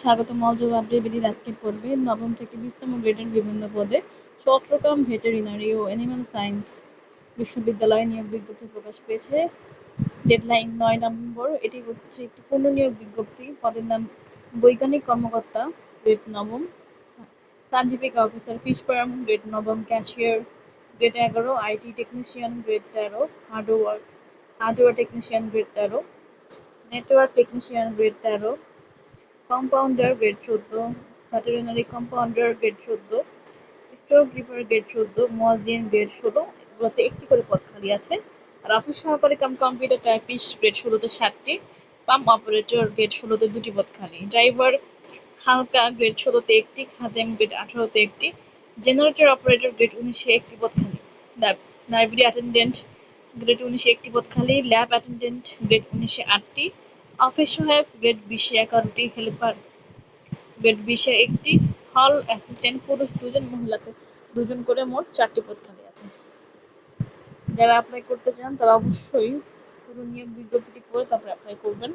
স্বাগত মলজব আপডেট আজকের পর্বে। নবম থেকে বিশতম গ্রেডের বিভিন্ন পদে চট্টগ্রাম ভেটেরিনারি ও অ্যানিমাল সায়েন্স বিশ্ববিদ্যালয়ে নিয়োগ বিজ্ঞপ্তি প্রকাশ পেয়েছে। ডেডলাইন নয় নভেম্বর, এটি হচ্ছে একটি পুনর্নিয়োগ বিজ্ঞপ্তি। পদের নাম বৈজ্ঞানিক কর্মকর্তা গ্রেড নবম scientific officer fish farm grade নবম ক্যাশিয়ার গ্রেড এগারো আইটি টেকনিশিয়ান গ্রেড তেরো হার্ডওয়ার হার্ডওয়্যার টেকনিশিয়ান গ্রেড তেরো নেটওয়ার্ক টেকনিশিয়ান গ্রেড তেরো কম্পাউন্ডার গ্রেড চোদ্দ ভেটেরিনারি কম্পাউন্ডার গ্রেড চোদ্দ স্টোর কিপার গ্রেড চোদ্দ মোয়াজিন গ্রেড ষোলো এগুলোতে একটি করে পদ খালি আছে। আর অফিস সহকারী কাম কম্পিউটার টাইপিস্ট গ্রেড ষোলোতে ষাটটি পাম্প অপারেটর গ্রেড ষোলোতে দুটি পদ খালি। ড্রাইভার হালকা গ্রেড ষোলোতে একটি, খাদেম গ্রেড আঠারোতে একটি জেনারেটর অপারেটর গ্রেড উনিশে একটি পদ খালি। লাইব্রেরি অ্যাটেন্ডেন্ট গ্রেড উনিশে একটি পদ খালি ল্যাব অ্যাটেন্ডেন্ট গ্রেড উনিশে আটটি অফিস সহায়ক গ্রেড বিশে এগারোটি হেল্পার। গ্রেড বিশে একটি হল অ্যাসিস্ট্যান্ট পুরুষ, দুজন মহিলাতে দুজন করে মোট চারটি পদ খালি আছে। যারা অ্যাপ্লাই করতে চান তারা অবশ্যই পুরো নিয়োগ বিজ্ঞপ্তিটি পড়ে তারপরে অ্যাপ্লাই করবেন।